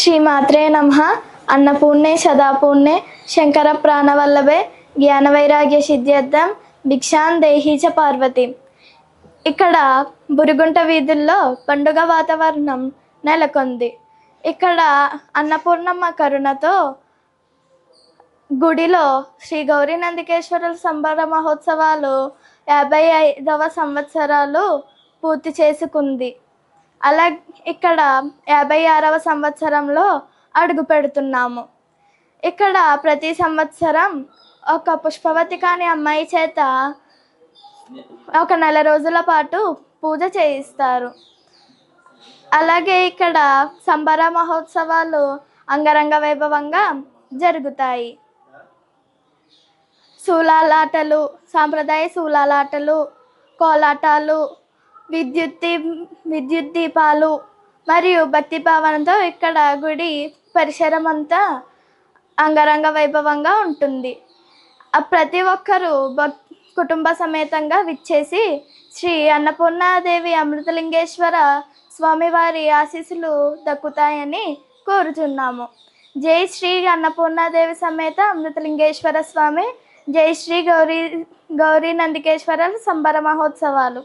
శ్రీమాత్రే నమ. అన్నపూర్ణే సదాపూర్ణే. శంకర ప్రాణవల్లభే జ్ఞాన వైరాగ్య సిద్ధ్యర్థం భిక్షాన్ దేహీచ పార్వతి. ఇక్కడ బురుగుంట వీధుల్లో పండుగ వాతావరణం నెలకొంది. ఇక్కడ అన్నపూర్ణమ్మ కరుణతో గుడిలో శ్రీ గౌరీ నందికేశ్వరుల సంబర మహోత్సవాలు యాభై ఐదవ సంవత్సరాలు పూర్తి చేసుకుంది. అలా ఇక్కడ యాభై ఆరవ సంవత్సరంలో అడుగు పెడుతున్నాము. ఇక్కడ ప్రతి సంవత్సరం ఒక పుష్పవతి కాని అమ్మాయి చేత ఒక నెల రోజుల పాటు పూజ చేయిస్తారు. అలాగే ఇక్కడ సంబర మహోత్సవాలు అంగరంగ వైభవంగా జరుగుతాయి. శూలాలాటలు సాంప్రదాయ శూలాలాటలు కోలాటాలు విద్యుత్ విద్యుత్ దీపాలు మరియు భక్తి భావనతో ఇక్కడ గుడి పరిసరం అంతా అంగరంగ వైభవంగా ఉంటుంది. ప్రతి ఒక్కరూ భక్ కుటుంబ సమేతంగా విచ్చేసి శ్రీ అన్నపూర్ణాదేవి అమృతలింగేశ్వర స్వామివారి ఆశీస్సులు దక్కుతాయని కోరుచున్నాము. జై శ్రీ అన్నపూర్ణాదేవి సమేత అమృతలింగేశ్వర స్వామి జై శ్రీ గౌరీ గౌరీ నందికేశ్వర సంబర మహోత్సవాలు.